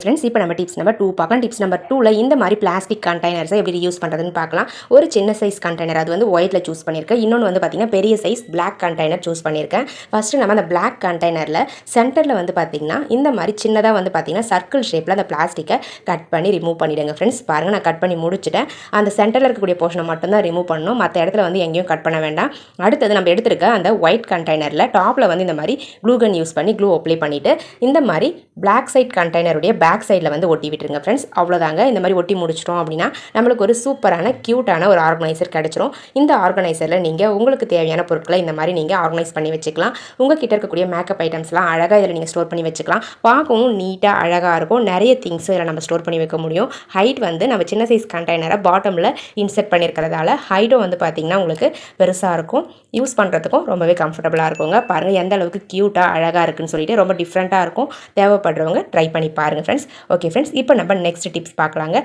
Friends இப்போ நம்ம tips number two பார்க்கலாம். டிப்ஸ் நம்பர் டூவில் இந்த மாதிரி பிளாஸ்டிக் கண்டெய்னர்ஸை எப்படி யூஸ் பண்ணுறதுன்னு பார்க்கலாம். ஒரு சின்ன சைஸ் கண்டெய்னர் அது வந்து ஒயிட்டில் சூஸ் பண்ணியிருக்கேன் இன்னொன்று வந்து பார்த்திங்கன்னா பெரிய சைஸ் பிளாக் கண்டெய்னர் சூஸ் பண்ணியிருக்கேன் ஃபஸ்ட்டு நம்ம அந்த பிளாக் கண்டெய்னரில் சென்டரில் வந்து பார்த்திங்கன்னா இந்த மாதிரி சின்னதாக வந்து பார்த்திங்கன்னா சர்க்கிள் ஷேப்பில் அந்த பிளாஸ்டிக்கை கட் பண்ணி ரிமூவ் பண்ணிவிடுங்க ஃப்ரெண்ட்ஸ் பாருங்கள் நான் கட் பண்ணி முடிச்சுட்டேன். அந்த சென்டரில் இருக்கக்கூடிய போர்ஷனை மட்டும்தான் ரிமூவ் பண்ணணும். மற்ற இடத்துல வந்து எங்கேயும் கட் பண்ண வேண்டாம். அடுத்தது நம்ம எடுத்துருக்க அந்த ஒயிட் கண்டெய்னரில் டாப்பில் வந்து இந்த மாதிரி க்ளூ கன் யூஸ் பண்ணி க்ளூ அப்ளை பண்ணிவிட்டு இந்த மாதிரி பிளாக் சைட் கண்டெய்னருடைய பேக் பேக் சைடில் வந்து ஒட்டி விட்டுருங்க ஃப்ரெண்ட்ஸ் அவ்வளோதாங்க இந்த மாதிரி ஒட்டி முடிச்சிட்டோம் அப்படின்னா நம்மளுக்கு ஒரு சூப்பரான க்யூட்டான ஒரு ஆர்கனைசர் கிடச்சிரும். இந்த ஆர்கனைசரில் நீங்கள் உங்களுக்கு தேவையான பொருட்களை இந்த மாதிரி நீங்கள் ஆர்கனைஸ் பண்ணி வச்சுக்கலாம். உங்கள் கிட்ட இருக்கக்கூடிய மேக்கப் ஐட்டம்ஸ்லாம் அழகாக இதில் நீங்கள் ஸ்டோர் பண்ணி வச்சுக்கலாம். பார்க்கவும் நீட்டாக அழகாக இருக்கும். நிறைய திங்ஸும் இதில் நம்ம ஸ்டோர் பண்ணி வைக்க முடியும். ஹைட் வந்து நம்ம சின்ன சைஸ் கண்டெய்னரை பாட்டமில் இன்செர்ட் பண்ணியிருக்கிறதால ஹைட்டும் வந்து பார்த்திங்கன்னா உங்களுக்கு பெருசாக இருக்கும். யூஸ் பண்ணுறதுக்கும் ரொம்பவே கம்ஃபர்டபுளாக இருக்குங்க. பாருங்கள் எந்த அளவுக்கு க்யூட்டாக அழகாக இருக்குன்னு சொல்லிட்டு ரொம்ப டிஃப்ரெண்ட்டாக இருக்கும். தேவைப்படுறவங்க ட்ரை பண்ணி பாருங்கள் ஃப்ரெண்ட்ஸ் ஓகே ஃப்ரெண்ட்ஸ் இப்போ நம்ம நெக்ஸ்ட் டிப்ஸ் பார்க்கலாங்க.